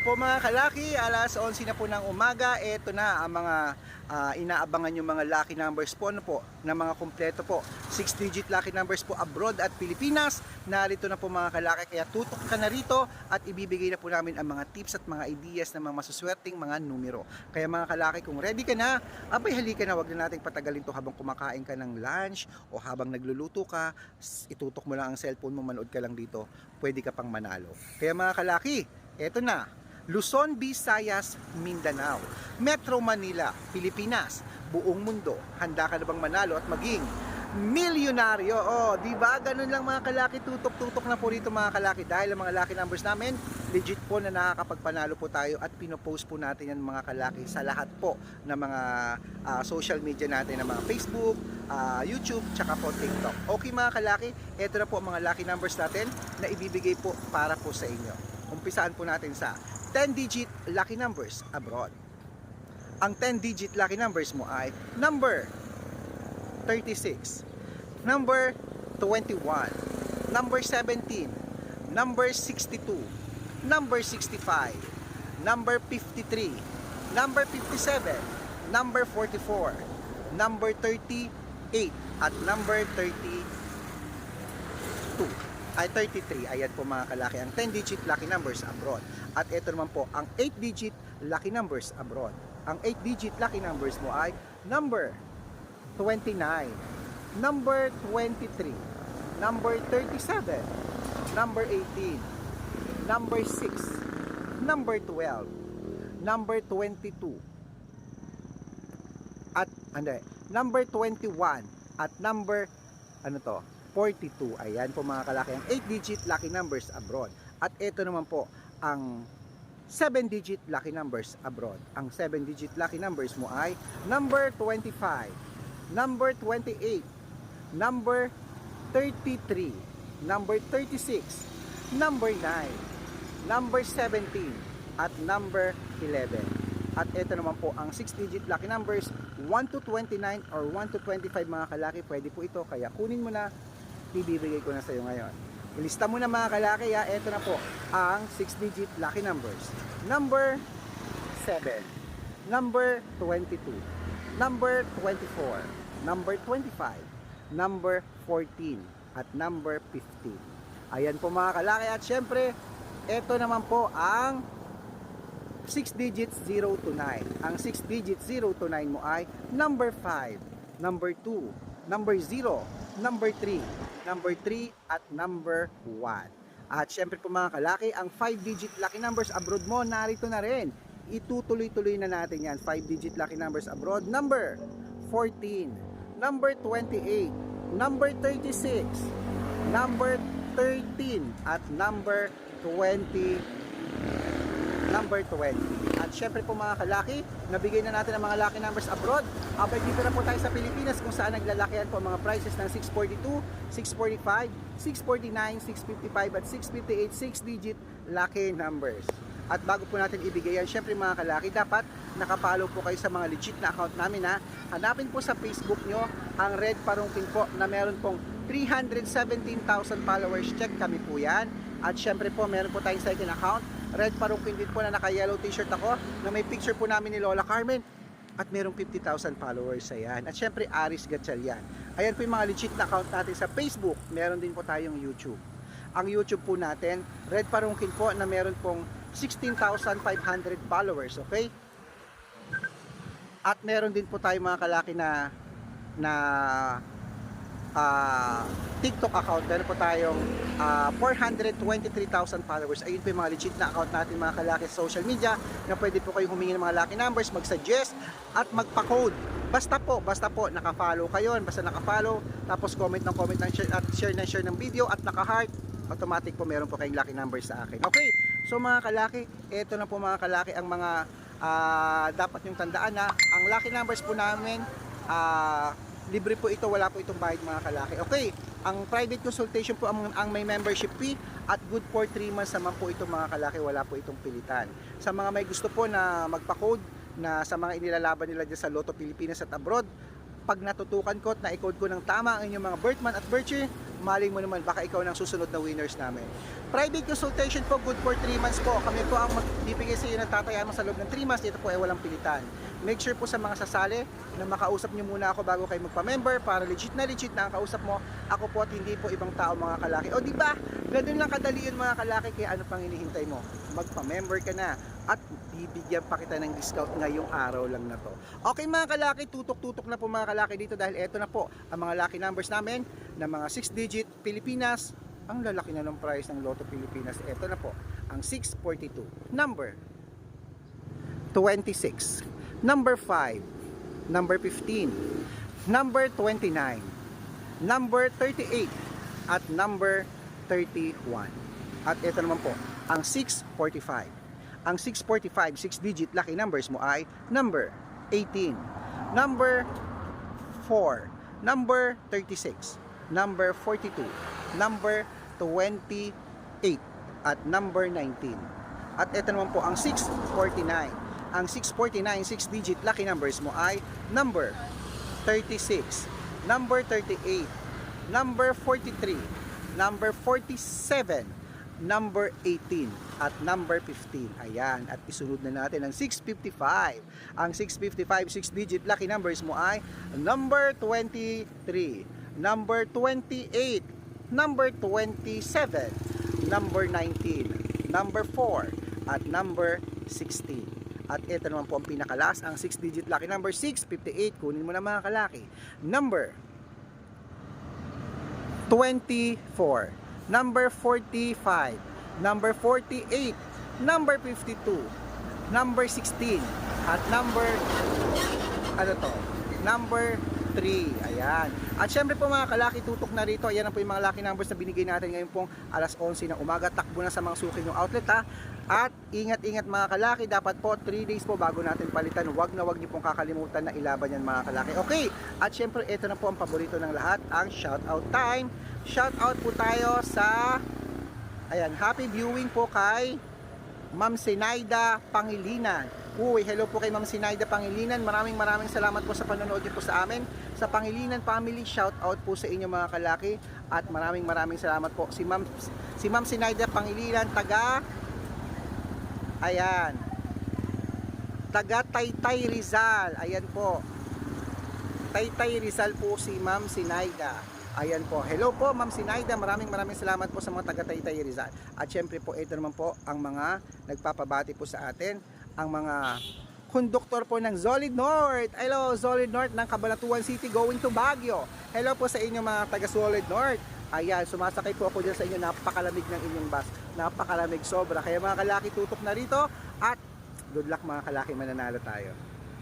po mga kalaki, alas 11 na po ng umaga. Ito na ang mga ah, inaabangan yung mga lucky numbers po, ano po, na mga kumpleto po. 6-digit lucky numbers po abroad at Pilipinas. Narito na po mga kalaki, kaya tutok ka na rito at ibibigay na po namin ang mga tips at mga ideas ng mga masuswerteng mga numero. Kaya mga kalaki, kung ready ka na, abay halika na, wag na nating patagalin to habang kumakain ka ng lunch o habang nagluluto ka, itutok mo lang ang cellphone mo, manood ka lang dito, pwede ka pang manalo. Kaya mga kalaki, eto na, Luzon, Visayas, Mindanao, Metro Manila, Pilipinas, buong mundo. Handa ka na bang manalo at maging milyonaryo? Oh, di ba? Ganun lang mga kalaki, tutok-tutok na po rito mga kalaki dahil ang mga lucky numbers namin, legit po na nakakapagpanalo po tayo at pinopost po natin yan mga kalaki sa lahat po ng mga ah, social media natin ng mga Facebook, ah, YouTube, tsaka po TikTok. Okay mga kalaki, ito na po ang mga lucky numbers natin na ibibigay po para po sa inyo. Umpisaan po natin sa 10-digit lucky numbers abroad. Ang 10-digit lucky numbers mo ay number 36, number 21, number 17, number 62, number 65, number 53, number 57, number 44, number 38, at number 32 ay 33. Ayan po mga kalaki ang 10-digit lucky numbers abroad. At ito naman po ang 8-digit lucky numbers abroad. Ang 8-digit lucky numbers mo ay number 29, number 23, number 37, number 18, number 6, number 12, number 22, at ano eh, number 21 at number ano to 42 ayan po mga kalaki ang 8 digit lucky numbers abroad at ito naman po ang 7 digit lucky numbers abroad ang 7 digit lucky numbers mo ay number 25 number 28 number 33 number 36 number 9 number 17 at number 11 at ito naman po ang 6-digit lucky numbers 1 to 29 or 1 to 25 mga kalaki. Pwede po ito. Kaya kunin mo na. Ibibigay ko na sa iyo ngayon. Ilista mo na mga kalaki. Ha? Ito na po ang 6-digit lucky numbers. Number 7. Number 22. Number 24. Number 25. Number 14. At number 15. Ayan po mga kalaki. At syempre, ito naman po ang 6 digits 0 to 9. Ang 6 digits 0 to 9 mo ay number 5, number 2, number 0, number 3, number 3 at number 1. At syempre po mga kalaki, ang 5 digit lucky numbers abroad mo narito na rin. Itutuloy-tuloy na natin yan. 5 digit lucky numbers abroad. Number 14, number 28, number 36, number 13 at number 20 number 20. At syempre po mga kalaki, nabigay na natin ang mga lucky numbers abroad. Abay dito na po tayo sa Pilipinas kung saan naglalakihan po ang mga prices ng 642, 645, 649, 655 at 658 6-digit lucky numbers. At bago po natin ibigay yan, syempre mga kalaki, dapat nakapollow po kayo sa mga legit na account namin ha. Hanapin po sa Facebook nyo ang Red Parungkin po na meron pong 317,000 followers. Check kami po yan. At syempre po, meron po tayong second account. Red Parungkin din po na naka-yellow t-shirt ako na may picture po namin ni Lola Carmen. At merong 50,000 followers sa yan. At syempre, Aris Gatchalian. Ayan po yung mga legit na account natin sa Facebook. Meron din po tayong YouTube. Ang YouTube po natin, Red Parungkin po na meron pong 16,500 followers. Okay? At meron din po tayo mga kalaki na na ah, TikTok account. Meron po tayong ah, 423,000 followers. Ayun po yung mga legit na account natin mga kalaki sa social media na pwede po kayo humingi ng mga lucky numbers, mag-suggest at magpa-code. Basta po, basta po, naka-follow kayo, basta naka-follow, tapos comment ng comment ng share, at share ng share ng video at naka-heart, automatic po meron po kayong lucky numbers sa akin. Okay, so mga kalaki, ito na po mga kalaki ang mga ah, dapat yung tandaan na ang lucky numbers po namin ah, libre po ito, wala po itong bayad mga kalaki. Okay, ang private consultation po ang, ang may membership fee at good for 3 months naman po ito mga kalaki, wala po itong pilitan. Sa mga may gusto po na magpa-code na sa mga inilalaban nila dyan sa Lotto Pilipinas at abroad, pag natutukan ko at na-code ko ng tama ang inyong mga birth month at birth maling mo naman baka ikaw ng susunod na winners namin. Private consultation po, good for 3 months po. Kami po ang magbibigay sa iyo ng tatayan mo sa loob ng 3 months. Dito po ay walang pilitan. Make sure po sa mga sasali na makausap nyo muna ako bago kayo magpa-member para legit na legit na ang kausap mo. Ako po at hindi po ibang tao mga kalaki. O di ba? Ganun lang kadali yun mga kalaki kaya ano pang hinihintay mo? Magpa-member ka na at bibigyan pa kita ng discount ngayong araw lang na to. Okay mga kalaki, tutok-tutok na po mga kalaki dito dahil eto na po ang mga lucky numbers namin na mga 6 digit Pilipinas. Ang lalaki na ng price ng Lotto Pilipinas. Eto na po, ang 642. Number 26. Number 5. Number 15. Number 29. Number 38. At number 31. At ito naman po, ang 645. Ang 645, 6 digit lucky numbers mo ay number 18, number 4, number 36, number 42, number 28, at number 19. At ito naman po ang 649. Ang 649, 6 digit lucky numbers mo ay number 36, number 38, number 43, number 47, number 18 at number 15. Ayan, at isunod na natin ang 655. Ang 655, 6 digit lucky numbers mo ay number 23, number 28, number 27, number 19, number 4, at number 16. At ito naman po ang pinakalas, ang 6 digit lucky number 658. Kunin mo na mga kalaki. Number 24, number 45, number 48, number 52, number 16, at number ano to? Number 3. Ayan. At syempre po mga kalaki, tutok na rito. Ayan na po yung mga lucky numbers na binigay natin ngayon pong alas 11 ng umaga. Takbo na sa mga suki ng outlet ha. At ingat-ingat mga kalaki, dapat po 3 days po bago natin palitan. Huwag na huwag niyo pong kakalimutan na ilaban yan mga kalaki. Okay, at syempre ito na po ang paborito ng lahat, ang shoutout time. Shoutout po tayo sa, ayan, happy viewing po kay Ma'am Sinaida Pangilinan. Uy, hello po kay Ma'am Sinaida Pangilinan. Maraming maraming salamat po sa panonood niyo po sa amin. Sa Pangilinan Family, shout out po sa inyo mga kalaki. At maraming maraming salamat po. Si Ma'am, si Ma'am Sinaida Pangilinan, taga, ayan, taga Taytay Rizal. Ayan po. Taytay Rizal po si Ma'am Sinaida. Ayan po. Hello po, Ma'am Sinaida. Maraming maraming salamat po sa mga taga Taytay Rizal. At syempre po, ito naman po ang mga nagpapabati po sa atin. Ang mga konduktor po ng Solid North. Hello, Solid North ng Cabalatuan City going to Baguio. Hello po sa inyo mga taga Solid North. Ayan, sumasakay po ako dyan sa inyo. Napakalamig ng inyong bus. Napakalamig sobra. Kaya mga kalaki, tutok na rito. At good luck mga kalaki, mananalo tayo.